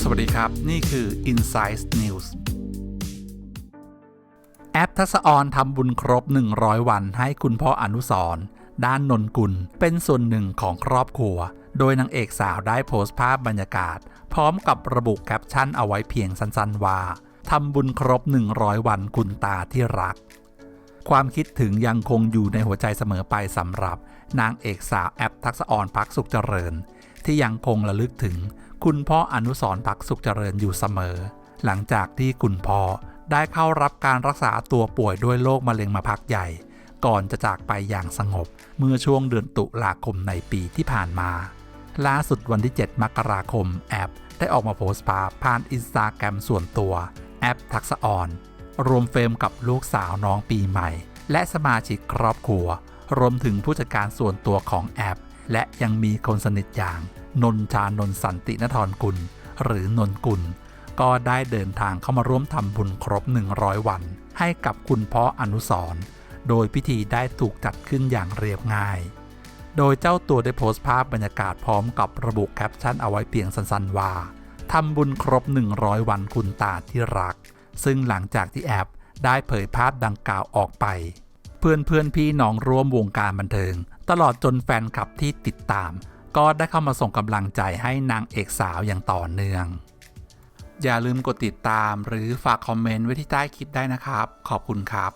สวัสดีครับ นี่คือ Insight News แอปทักษะออนทำบุญครบ 100 วันให้คุณพ่ออนุสร์ด้านนนกุล เป็นส่วนหนึ่งของครอบครัว โดยนางเอกสาวได้โพสต์ภาพบรรยากาศ พร้อมกับระบุแคปชั่นเอาไว้เพียงสั้นๆว่าทำบุญครบ 100 วันคุณตาที่รัก ความคิดถึงยังคงอยู่ในหัวใจเสมอไปสำหรับ นางเอกสาวแอปทักษออนพักสุขเจริญ ที่ยังคงระลึกถึง คุณพ่ออนุสรพักสุขเจริญอยู่เสมอ หลังจากที่คุณพ่อได้เข้ารับการรักษาตัวป่วยด้วยโรคมะเร็งมาพักใหญ่ ก่อนจะจากไปอย่างสงบ เมื่อช่วงเดือนตุลาคมในปีที่ผ่านมา ล่าสุดวันที่ 7 มกราคมแอปได้ออกมาโพสต์ภาพผ่านอินสตาแกรมส่วนตัวแอปทักษออน รวมเฟรมกับลูกสาวน้องปีใหม่ และสมาชิกครอบครัว รวมถึงผู้จัดการส่วนตัวของแอป และยังมีคนสนิทอย่าง นนชานนสันตินทรกุล หรือนนกุล ก็ได้เดินทางเข้ามาร่วมทำบุญครบ 100 วัน ให้กับคุณพ่ออนุสรโดยพิธีได้ถูกจัดขึ้นอย่างเรียบง่าย โดยเจ้าตัวได้โพสต์ภาพบรรยากาศพร้อมกับระบุแคปชั่นเอาไว้เพียงสั้นๆว่าทำบุญครบ 100 วันคุณตาที่รัก ซึ่งหลังจากที่แอปได้เผยภาพดังกล่าวออกไป เพื่อนเพื่อนพี่น้องร่วมวงการบันเทิง ตลอดจนแฟนคลับที่ติดตาม ก็ได้เข้ามาส่งกำลังใจให้นางเอกสาวอย่างต่อเนื่อง อย่าลืมกดติดตามหรือฝากคอมเมนต์ไว้ที่ใต้คลิปได้นะครับ ขอบคุณครับ